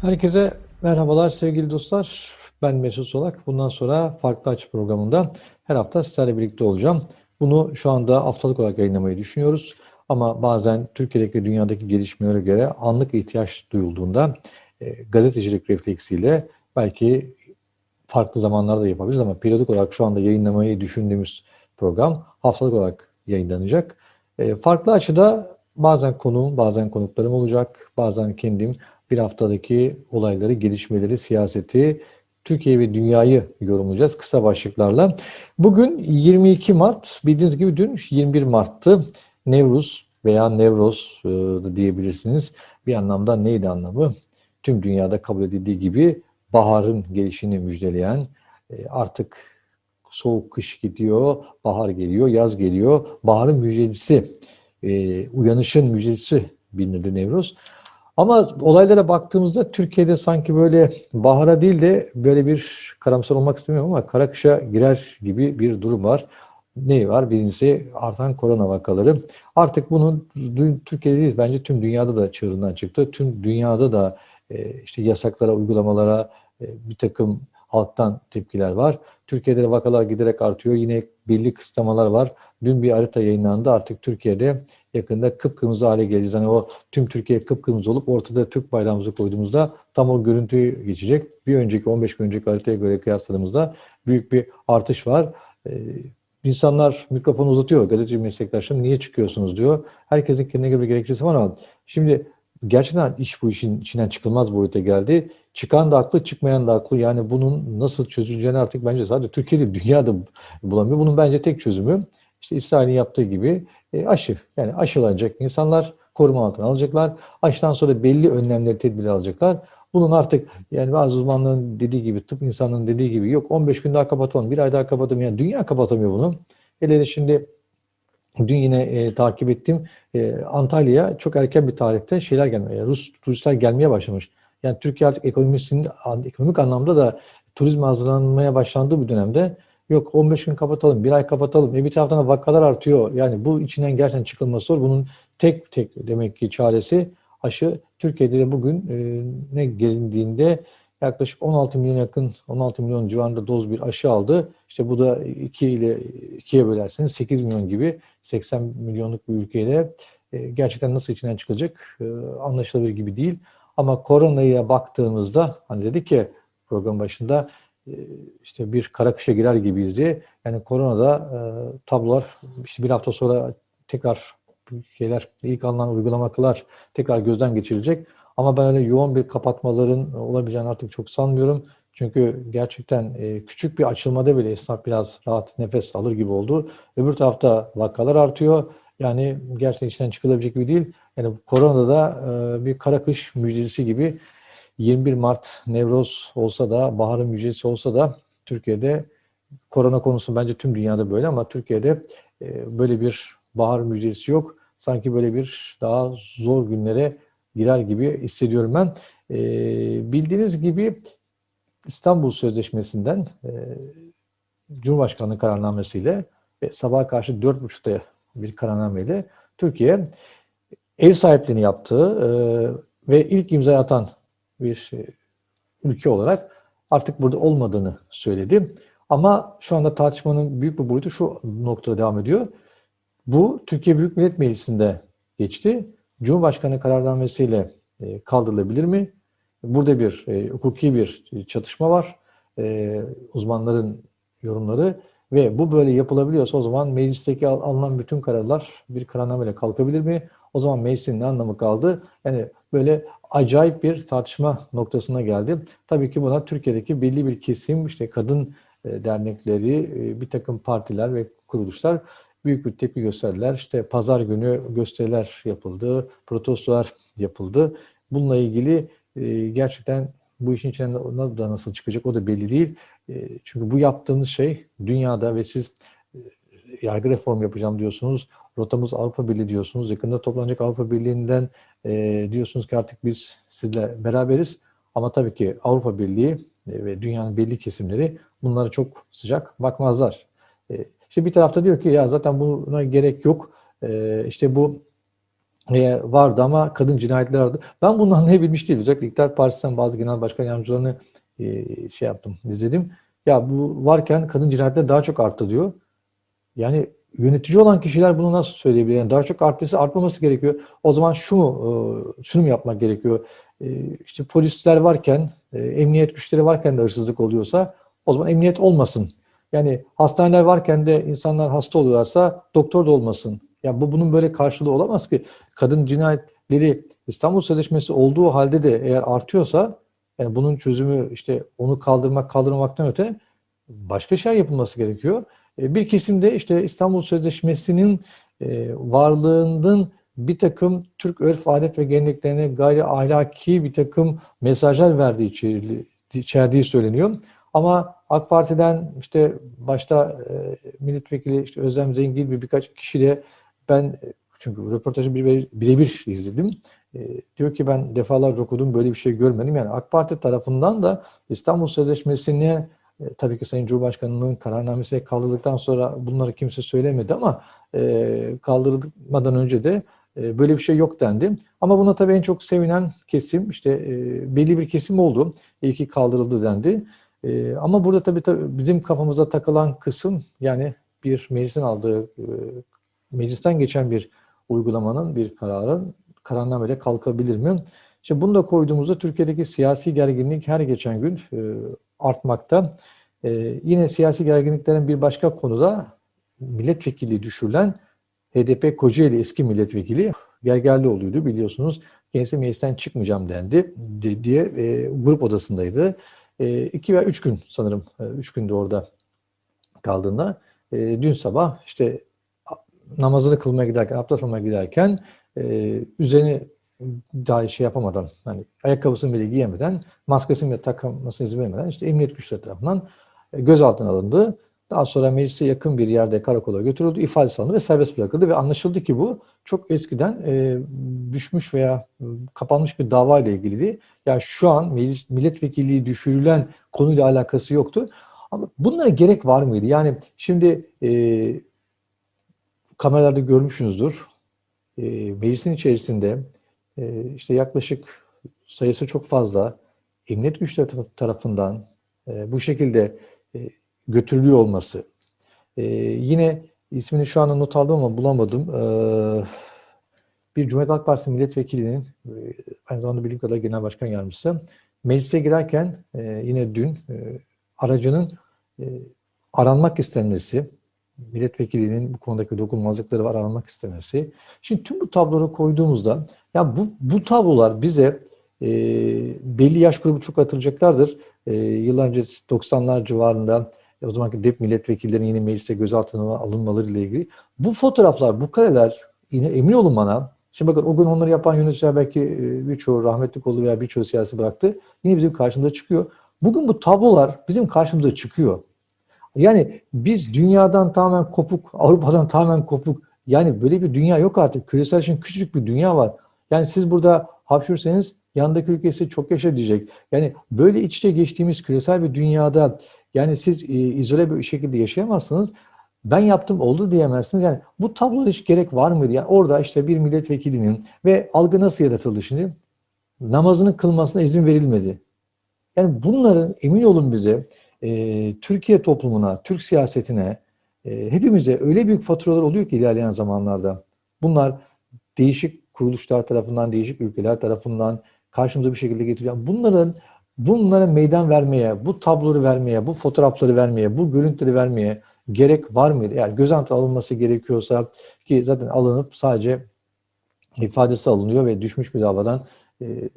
Herkese merhabalar sevgili dostlar. Ben Mesut Solak. Bundan sonra Farklı Açı programında her hafta sizlerle birlikte olacağım. Bunu şu anda haftalık olarak yayınlamayı düşünüyoruz. Ama bazen Türkiye'deki dünyadaki gelişmelere göre anlık ihtiyaç duyulduğunda e, gazetecilik refleksiyle belki farklı zamanlarda yapabiliriz ama periyodik olarak şu anda yayınlamayı düşündüğümüz program haftalık olarak yayınlanacak. E, farklı açıda bazen konuğum, bazen konuklarım olacak, bazen kendim bir haftadaki olayları, gelişmeleri, siyaseti, Türkiye ve dünyayı yorumlayacağız kısa başlıklarla. Bugün 22 Mart, bildiğiniz gibi dün 21 Mart'tı. Nevruz veya Nevroz e, da diyebilirsiniz. Bir anlamda neydi anlamı? Tüm dünyada kabul edildiği gibi baharın gelişini müjdeleyen, e, artık soğuk kış gidiyor, bahar geliyor, yaz geliyor. Baharın müjdecisi, e, uyanışın müjdecisi bilinirdi Nevruz. Ama olaylara baktığımızda Türkiye'de sanki böyle bahara değil de böyle bir karamsar olmak istemiyorum ama kara kışa girer gibi bir durum var. Ne var? Birincisi artan korona vakaları. Artık bunun Türkiye'de değil bence tüm dünyada da çığırından çıktı. Tüm dünyada da e, işte yasaklara, uygulamalara e, bir takım halktan tepkiler var. Türkiye'de de vakalar giderek artıyor. Yine belli kısıtlamalar var. Dün bir harita yayınlandı. Artık Türkiye'de yakında kıpkırmızı hale geleceğiz. Hani o tüm Türkiye kıpkırmızı olup ortada Türk bayrağımızı koyduğumuzda tam o görüntüyü geçecek. Bir önceki 15 gün önceki haritaya göre kıyasladığımızda büyük bir artış var. Ee, insanlar mikrofonu uzatıyor. Gazeteci meslektaşlarım niye çıkıyorsunuz diyor. Herkesin kendine göre bir gerekçesi var ama şimdi gerçekten iş bu işin içinden çıkılmaz boyuta geldi. Çıkan da haklı, çıkmayan da haklı. Yani bunun nasıl çözüleceğini artık bence sadece Türkiye'de, dünyada bulamıyor. Bunun bence tek çözümü işte İsrail'in yaptığı gibi e, aşı. Yani aşılanacak insanlar koruma altına alacaklar. Aşıdan sonra belli önlemleri, tedbirler alacaklar. Bunun artık yani bazı uzmanların dediği gibi, tıp insanının dediği gibi yok 15 gün daha kapatalım, bir ay daha kapatalım. Yani dünya kapatamıyor bunu. Hele de şimdi dün yine e, takip ettim. E, Antalya'ya çok erken bir tarihte şeyler gelmeye, Rus turistler gelmeye başlamış. Yani Türkiye artık ekonomisinin ekonomik anlamda da turizme hazırlanmaya başlandığı bir dönemde yok 15 gün kapatalım, bir ay kapatalım. E bir taraftan da vakalar artıyor. Yani bu içinden gerçekten çıkılması zor. Bunun tek tek demek ki çaresi aşı. Türkiye'de de bugün e, ne gelindiğinde yaklaşık 16 milyon yakın 16 milyon civarında doz bir aşı aldı. İşte bu da 2 ile 2'ye bölerseniz 8 milyon gibi 80 milyonluk bir ülkeyle e, gerçekten nasıl içinden çıkacak e, anlaşılabilir gibi değil. Ama koronaya baktığımızda hani dedik ki program başında işte bir kara kışa girer gibiyiz diye. Yani koronada e, tablolar işte bir hafta sonra tekrar şeyler ilk alınan uygulamalar tekrar gözden geçirilecek. Ama ben öyle yoğun bir kapatmaların olabileceğini artık çok sanmıyorum. Çünkü gerçekten e, küçük bir açılmada bile esnaf biraz rahat nefes alır gibi oldu. Öbür tarafta vakalar artıyor. Yani gerçekten içinden çıkılabilecek gibi değil. Yani koronada da e, bir kara kış müjdesi gibi 21 Mart Nevroz olsa da, baharın müjdesi olsa da Türkiye'de korona konusu bence tüm dünyada böyle ama Türkiye'de e, böyle bir bahar müjdesi yok. Sanki böyle bir daha zor günlere girer gibi hissediyorum ben. E, bildiğiniz gibi İstanbul Sözleşmesi'nden e, Cumhurbaşkanlığı kararnamesiyle ve sabaha karşı 4.30'da bir kararnameyle Türkiye ev sahipliğini yaptığı ve ilk imza atan bir e, ülke olarak artık burada olmadığını söyledi. Ama şu anda tartışmanın büyük bir boyutu şu noktada devam ediyor. Bu Türkiye Büyük Millet Meclisi'nde geçti. Cumhurbaşkanı kararnamesiyle e, kaldırılabilir mi? Burada bir e, hukuki bir çatışma var. E, uzmanların yorumları ve bu böyle yapılabiliyorsa o zaman meclisteki alınan bütün kararlar bir kararnameyle kalkabilir mi? O zaman meclisin ne anlamı kaldı? Yani böyle acayip bir tartışma noktasına geldi. Tabii ki buna Türkiye'deki belli bir kesim, işte kadın e, dernekleri, e, bir takım partiler ve kuruluşlar büyük bir tepki gösterdiler. İşte pazar günü gösteriler yapıldı, protestolar yapıldı. Bununla ilgili e, gerçekten bu işin içinden da nasıl çıkacak o da belli değil. Çünkü bu yaptığınız şey dünyada ve siz yargı reformu yapacağım diyorsunuz. Rotamız Avrupa Birliği diyorsunuz. Yakında toplanacak Avrupa Birliği'nden e, diyorsunuz ki artık biz sizle beraberiz. Ama tabii ki Avrupa Birliği e, ve dünyanın belli kesimleri bunlara çok sıcak bakmazlar. E, işte bir tarafta diyor ki ya zaten buna gerek yok. E, işte bu e, vardı ama kadın cinayetleri vardı. Ben bunu anlayabilmiş değilim. Özellikle İktidar Partisi'nden bazı genel başkan yardımcılarını e, şey yaptım, izledim. Ya bu varken kadın cinayetleri daha çok arttı diyor. Yani yönetici olan kişiler bunu nasıl söyleyebilir? Yani daha çok arttıysa artmaması gerekiyor. O zaman şu mu, e, şunu mu yapmak gerekiyor? E, işte polisler varken, e, emniyet güçleri varken de hırsızlık oluyorsa o zaman emniyet olmasın. Yani hastaneler varken de insanlar hasta oluyorlarsa doktor da olmasın. Ya bu bunun böyle karşılığı olamaz ki. Kadın cinayetleri İstanbul Sözleşmesi olduğu halde de eğer artıyorsa yani bunun çözümü işte onu kaldırmak kaldırmamaktan öte başka şey yapılması gerekiyor. E, bir kesim de işte İstanbul Sözleşmesi'nin e, varlığının bir takım Türk örf, adet ve geleneklerine gayri ahlaki bir takım mesajlar verdiği içerdiği söyleniyor. Ama AK Parti'den işte başta e, milletvekili işte Özlem Zengin gibi birkaç kişi de ben çünkü röportajı birebir izledim. Diyor ki ben defalarca okudum böyle bir şey görmedim. Yani AK Parti tarafından da İstanbul Sözleşmesi'ne e, tabii ki Sayın Cumhurbaşkanı'nın kararnamesi kaldırıldıktan sonra bunları kimse söylemedi ama e, kaldırılmadan önce de e, böyle bir şey yok dendi. Ama buna tabii en çok sevinen kesim işte e, belli bir kesim oldu. İyi ki kaldırıldı dendi. E, ama burada tabii, tabii bizim kafamıza takılan kısım yani bir meclisin aldığı e, meclisten geçen bir uygulamanın bir kararın kararnameyle kalkabilir mi? İşte bunu da koyduğumuzda Türkiye'deki siyasi gerginlik her geçen gün e, artmakta. E, yine siyasi gerginliklerin bir başka konuda milletvekili düşürülen HDP Kocaeli eski milletvekili Gergerlioğlu'ydu biliyorsunuz. Kendisi meclisten çıkmayacağım dendi diye e, grup odasındaydı. E, iki veya üç gün sanırım, üç günde orada kaldığında dün sabah işte namazını kılmaya giderken, abdest almaya giderken e, üzerine daha şey yapamadan, hani ayakkabısını bile giyemeden, maskesini bile takmasını izin vermeden işte emniyet güçleri tarafından e, gözaltına alındı. Daha sonra meclise yakın bir yerde karakola götürüldü, ifadesi alındı ve serbest bırakıldı ve anlaşıldı ki bu çok eskiden e, düşmüş veya e, kapanmış bir dava ile ilgiliydi. Yani şu an meclis, milletvekilliği düşürülen konuyla alakası yoktu. Ama bunlara gerek var mıydı? Yani şimdi e, kameralarda görmüşsünüzdür. E, meclisin içerisinde e, işte yaklaşık sayısı çok fazla emniyet güçleri tarafından e, bu şekilde e, götürülüyor olması. E, yine ismini şu anda not aldım ama bulamadım. E, bir Cumhuriyet Halk Partisi milletvekilinin e, aynı zamanda bildiğim kadar genel başkan yardımcısı meclise girerken e, yine dün aracının aranmak istenmesi, milletvekilinin bu konudaki dokunulmazlıkları var aranmak istemesi. Şimdi tüm bu tabloları koyduğumuzda ya bu, bu tablolar bize e, belli yaş grubu çok hatırlayacaklardır. E, yıllar önce 90'lar civarında e, o zamanki DEP milletvekillerinin yine meclise gözaltına alınmaları ile ilgili. Bu fotoğraflar, bu kareler yine emin olun bana Şimdi bakın o gün onları yapan yöneticiler belki e, birçoğu rahmetlik oldu veya birçoğu siyasi bıraktı. Yine bizim karşımıza çıkıyor. Bugün bu tablolar bizim karşımıza çıkıyor. Yani biz dünyadan tamamen kopuk, Avrupa'dan tamamen kopuk. Yani böyle bir dünya yok artık. Küresel için küçücük bir dünya var. Yani siz burada hapşurseniz yandaki ülkesi çok yaşa diyecek. Yani böyle iç içe geçtiğimiz küresel bir dünyada yani siz e, izole bir şekilde yaşayamazsınız. Ben yaptım oldu diyemezsiniz. Yani bu tablo hiç gerek var mıydı? Yani orada işte bir milletvekilinin ve algı nasıl yaratıldı şimdi? Namazının kılmasına izin verilmedi. Yani bunların emin olun bize e, Türkiye toplumuna, Türk siyasetine, e, hepimize öyle büyük faturalar oluyor ki ilerleyen zamanlarda. Bunlar değişik kuruluşlar tarafından, değişik ülkeler tarafından karşımıza bir şekilde getiriyor. Bunların bunlara meydan vermeye, bu tabloları vermeye, bu fotoğrafları vermeye, bu görüntüleri vermeye gerek var mıydı? Eğer gözaltı alınması gerekiyorsa ki zaten alınıp sadece ifadesi alınıyor ve düşmüş bir davadan e,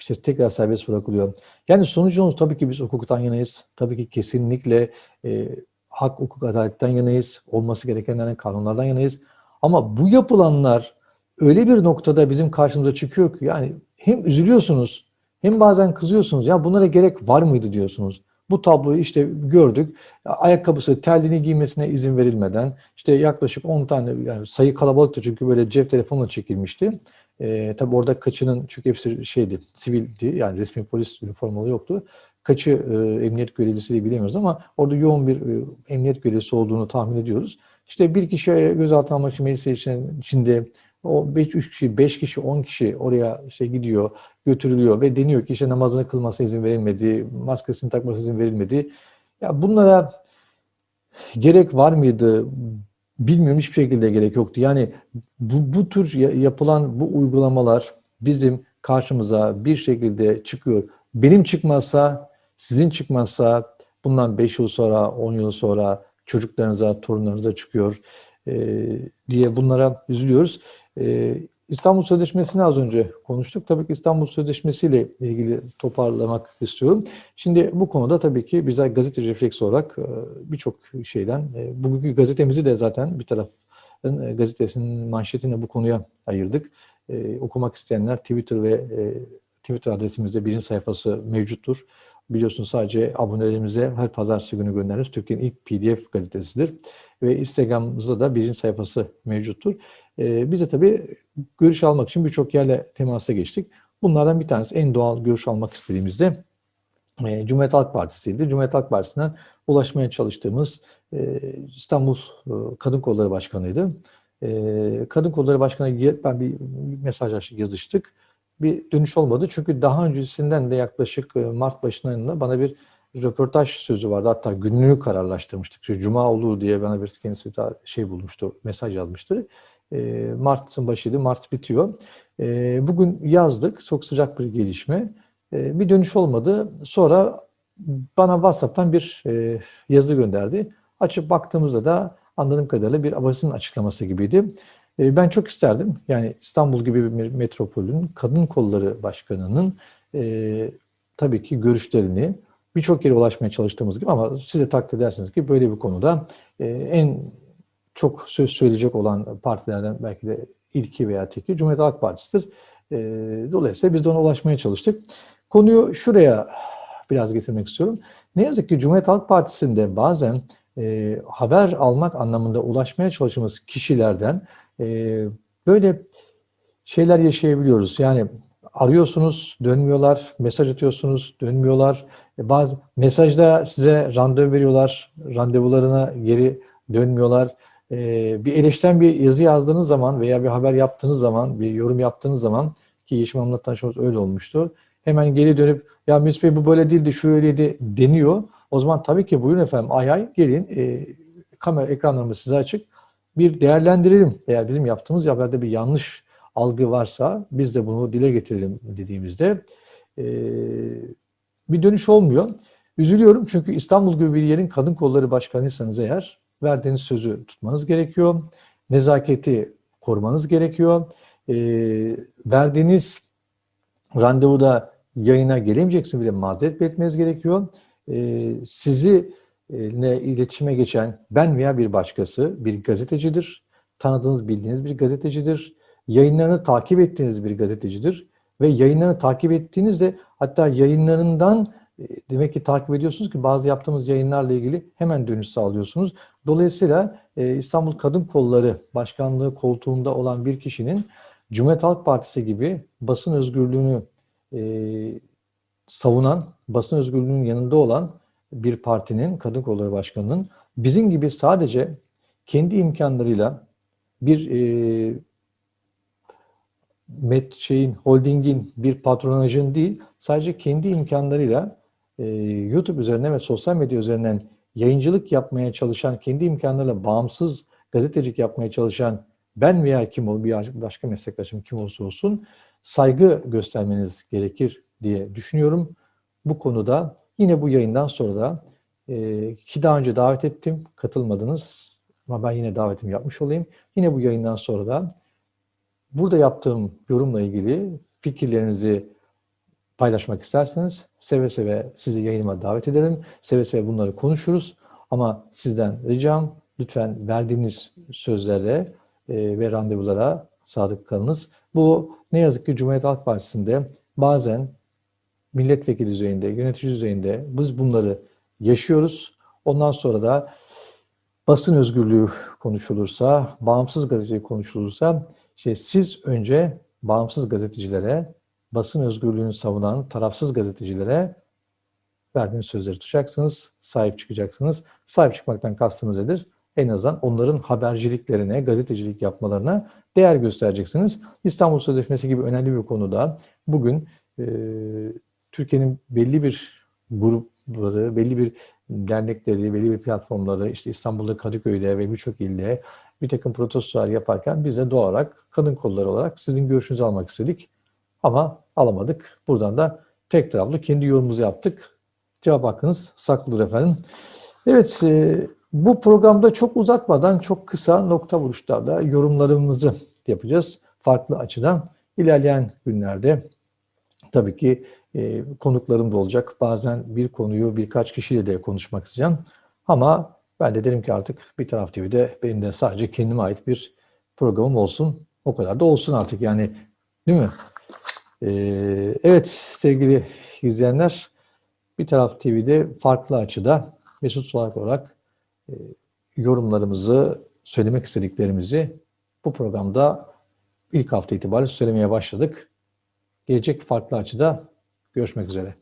işte tekrar serbest bırakılıyor. Yani sonucumuz tabii ki biz hukuktan yanayız. Tabii ki kesinlikle e, hak, hukuk, adaletten yanayız. Olması gerekenlerden, kanunlardan yanayız. Ama bu yapılanlar öyle bir noktada bizim karşımıza çıkıyor ki yani hem üzülüyorsunuz hem bazen kızıyorsunuz. Ya bunlara gerek var mıydı diyorsunuz. Bu tabloyu işte gördük. Ayakkabısı, terliğini giymesine izin verilmeden işte yaklaşık 10 tane yani sayı kalabalıktı çünkü böyle cep telefonla çekilmişti. E, tabii orada kaçının çünkü hepsi şeydi, sivildi yani resmi polis üniformalı yoktu. Kaçı e, emniyet görevlisi diye bilemiyoruz ama orada yoğun bir e, emniyet görevlisi olduğunu tahmin ediyoruz. İşte bir kişi gözaltına almak için meclis içinde O 5 3 kişi, 5 kişi, 10 kişi oraya işte gidiyor, götürülüyor ve deniyor ki işte namazını kılması izin verilmedi, maskesini takması izin verilmedi. Ya bunlara gerek var mıydı? Bilmiyorum hiçbir şekilde gerek yoktu. Yani bu, bu tür yapılan bu uygulamalar bizim karşımıza bir şekilde çıkıyor. Benim çıkmazsa, sizin çıkmazsa bundan 5 yıl sonra, 10 yıl sonra çocuklarınıza, torunlarınıza çıkıyor e, diye bunlara üzülüyoruz. E, İstanbul Sözleşmesi'ni az önce konuştuk. Tabii ki İstanbul Sözleşmesi ile ilgili toparlamak istiyorum. Şimdi bu konuda tabii ki bizler gazete refleks olarak e, birçok şeyden, e, bugünkü gazetemizi de zaten bir tarafın e, gazetesinin manşetine bu konuya ayırdık. Okumak isteyenler Twitter ve Twitter adresimizde birinci sayfası mevcuttur. Biliyorsunuz sadece abonelerimize her pazartesi günü göndeririz. Türkiye'nin ilk PDF gazetesidir. Ve Instagram'ımızda da birinci sayfası mevcuttur. Ee, biz de tabii görüş almak için birçok yerle temasa geçtik. Bunlardan bir tanesi en doğal görüş almak istediğimizde e, Cumhuriyet Halk Partisi'ydi. Cumhuriyet Halk Partisi'ne ulaşmaya çalıştığımız e, İstanbul e, Kadın Kolları Başkanı'ydı. E, Kadın Kolları Başkanı'na ben bir mesaj yazıştık. Bir dönüş olmadı çünkü daha öncesinden de yaklaşık Mart başlarında bana bir röportaj sözü vardı. Hatta günlüğü kararlaştırmıştık. Şu Cuma olur diye bana bir kendisi şey bulmuştu, mesaj yazmıştı. E, Mart'ın başıydı, Mart bitiyor. E, bugün yazdık, çok sıcak bir gelişme. E, bir dönüş olmadı. Sonra bana WhatsApp'tan bir e, yazı gönderdi. Açıp baktığımızda da anladığım kadarıyla bir basın açıklaması gibiydi. Ben çok isterdim. Yani İstanbul gibi bir metropolün kadın kolları başkanının e, tabii ki görüşlerini birçok yere ulaşmaya çalıştığımız gibi ama siz de takdir edersiniz ki böyle bir konuda e, en çok söz söyleyecek olan partilerden belki de ilki veya teki Cumhuriyet Halk Partisi'dir. E, dolayısıyla biz de ona ulaşmaya çalıştık. Konuyu şuraya biraz getirmek istiyorum. Ne yazık ki Cumhuriyet Halk Partisi'nde bazen e, haber almak anlamında ulaşmaya çalıştığımız kişilerden e, böyle şeyler yaşayabiliyoruz. Yani arıyorsunuz, dönmüyorlar, mesaj atıyorsunuz, dönmüyorlar. E, bazı mesajda size randevu veriyorlar, randevularına geri dönmüyorlar. Ee, bir eleştiren bir yazı yazdığınız zaman veya bir haber yaptığınız zaman, bir yorum yaptığınız zaman ki Yeşim Hanım'la tanışmamız öyle olmuştu. Hemen geri dönüp ya Mesut Bey bu böyle değildi, şu öyleydi deniyor. O zaman tabii ki buyurun efendim ay ay gelin e, kamera ekranlarımız size açık. Bir değerlendirelim veya bizim yaptığımız haberde bir yanlış algı varsa biz de bunu dile getirelim dediğimizde e, bir dönüş olmuyor. Üzülüyorum çünkü İstanbul gibi bir yerin kadın kolları başkanıysanız eğer verdiğiniz sözü tutmanız gerekiyor. Nezaketi korumanız gerekiyor. E, verdiğiniz randevuda yayına gelemeyeceksin bile mazeret belirtmeniz gerekiyor. E, sizi ne iletişime geçen ben veya bir başkası bir gazetecidir. Tanıdığınız, bildiğiniz bir gazetecidir. Yayınlarını takip ettiğiniz bir gazetecidir. Ve yayınlarını takip ettiğinizde hatta yayınlarından e, demek ki takip ediyorsunuz ki bazı yaptığımız yayınlarla ilgili hemen dönüş sağlıyorsunuz. Dolayısıyla e, İstanbul Kadın Kolları Başkanlığı koltuğunda olan bir kişinin Cumhuriyet Halk Partisi gibi basın özgürlüğünü e, savunan, basın özgürlüğünün yanında olan bir partinin, Kadın Kolları Başkanı'nın bizim gibi sadece kendi imkanlarıyla bir e, met şeyin, holdingin, bir patronajın değil, sadece kendi imkanlarıyla e, YouTube üzerinden ve sosyal medya üzerinden yayıncılık yapmaya çalışan, kendi imkanlarıyla bağımsız gazetecilik yapmaya çalışan ben veya kim ol, bir başka meslektaşım kim olursa olsun saygı göstermeniz gerekir diye düşünüyorum. Bu konuda yine bu yayından sonra da e, ki daha önce davet ettim, katılmadınız ama ben yine davetimi yapmış olayım. Yine bu yayından sonra da burada yaptığım yorumla ilgili fikirlerinizi paylaşmak isterseniz seve seve sizi yayınıma davet ederim. Seve seve bunları konuşuruz. Ama sizden ricam lütfen verdiğiniz sözlere e, ve randevulara sadık kalınız. Bu ne yazık ki Cumhuriyet Halk Partisi'nde bazen milletvekili düzeyinde, yönetici düzeyinde biz bunları yaşıyoruz. Ondan sonra da basın özgürlüğü konuşulursa, bağımsız gazetecilik konuşulursa, işte siz önce bağımsız gazetecilere basın özgürlüğünü savunan tarafsız gazetecilere verdiğiniz sözleri tutacaksınız, sahip çıkacaksınız. Sahip çıkmaktan kastımız nedir? En azından onların haberciliklerine, gazetecilik yapmalarına değer göstereceksiniz. İstanbul Sözleşmesi gibi önemli bir konuda bugün e, Türkiye'nin belli bir grupları, belli bir dernekleri, belli bir platformları, işte İstanbul'da, Kadıköy'de ve birçok ilde bir takım protestolar yaparken biz de doğal olarak kadın kolları olarak sizin görüşünüzü almak istedik. Ama alamadık. Buradan da tek taraflı kendi yorumumuzu yaptık. Cevap hakkınız saklıdır efendim. Evet, e, bu programda çok uzatmadan çok kısa nokta vuruşlarda yorumlarımızı yapacağız. Farklı açıdan ilerleyen günlerde tabii ki e, konuklarım da olacak. Bazen bir konuyu birkaç kişiyle de konuşmak isteyeceğim. Ama ben de derim ki artık bir taraf TV'de benim de sadece kendime ait bir programım olsun. O kadar da olsun artık yani değil mi? Ee, evet sevgili izleyenler bir taraf TV'de farklı açıda Mesut Solak olarak e, yorumlarımızı, söylemek istediklerimizi bu programda ilk hafta itibariyle söylemeye başladık. Gelecek farklı açıda görüşmek üzere.